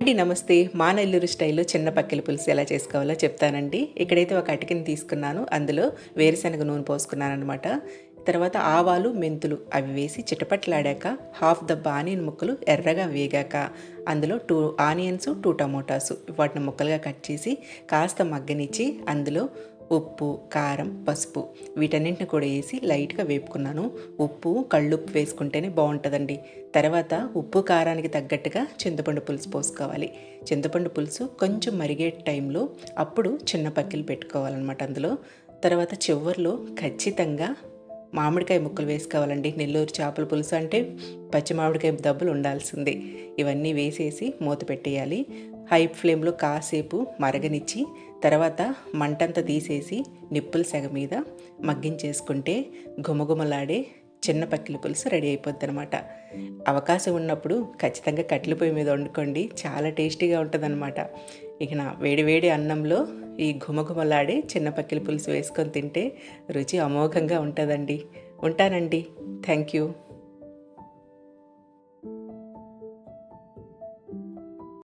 అండి నమస్తే. మా నెల్లూరు స్టైల్లో చిన్న పక్కిల పులుసు ఎలా చేసుకోవాలో చెప్తానండి. ఇక్కడైతే ఒక అటికని తీసుకున్నాను. అందులో వేరుశనగ నూనె పోసుకున్నాను అనమాట తర్వాత ఆవాలు మెంతులు అవి వేసి చిటపట్లాడాక హాఫ్ దబ్బ ఆనియన్ ముక్కలు ఎర్రగా వేగాక అందులో టూ ఆనియన్స్ టూ టమోటాస్ వాటిని ముక్కలుగా కట్ చేసి కాస్త మగ్గనిచ్చి అందులో ఉప్పు కారం పసుపు వీటన్నింటిని కూడా వేసి లైట్గా వేపుకున్నాను. ఉప్పు కళ్ళుప్పు వేసుకుంటేనే బాగుంటుందండి. తర్వాత ఉప్పు కారానికి తగ్గట్టుగా చింతపండు పులుసు పోసుకోవాలి. చింతపండు పులుసు కొంచెం మరిగే టైంలో అప్పుడు చిన్న పక్కిలు పెట్టుకోవాలన్నమాట అందులో. తర్వాత చివరిలో ఖచ్చితంగా మామిడికాయ ముక్కలు వేసుకోవాలండి. నెల్లూరు చేపల పులుసు అంటే పచ్చి మామిడికాయ దబ్బులు ఉండాల్సిందే. ఇవన్నీ వేసేసి మూత పెట్టేయాలి. హై ఫ్లేమ్లో కాసేపు మరగనిచ్చి తర్వాత మంటంతా తీసేసి నిప్పుల సెగ మీద మగ్గించేసుకుంటే గుమగుమలాడే చిన్న పక్కిల పులుసు రెడీ అయిపోద్ది అనమాట అవకాశం ఉన్నప్పుడు ఖచ్చితంగా కట్టెల పొయ్యి మీద వండుకోండి. చాలా టేస్టీగా ఉంటుందన్నమాట. ఇక నా వేడి వేడి అన్నంలో ఈ ఘుమఘుమలాడే చిన్న పక్కిల పులుసు వేసుకొని తింటే రుచి అమోఘంగా ఉంటుందండి. ఉంటానండి. Thank you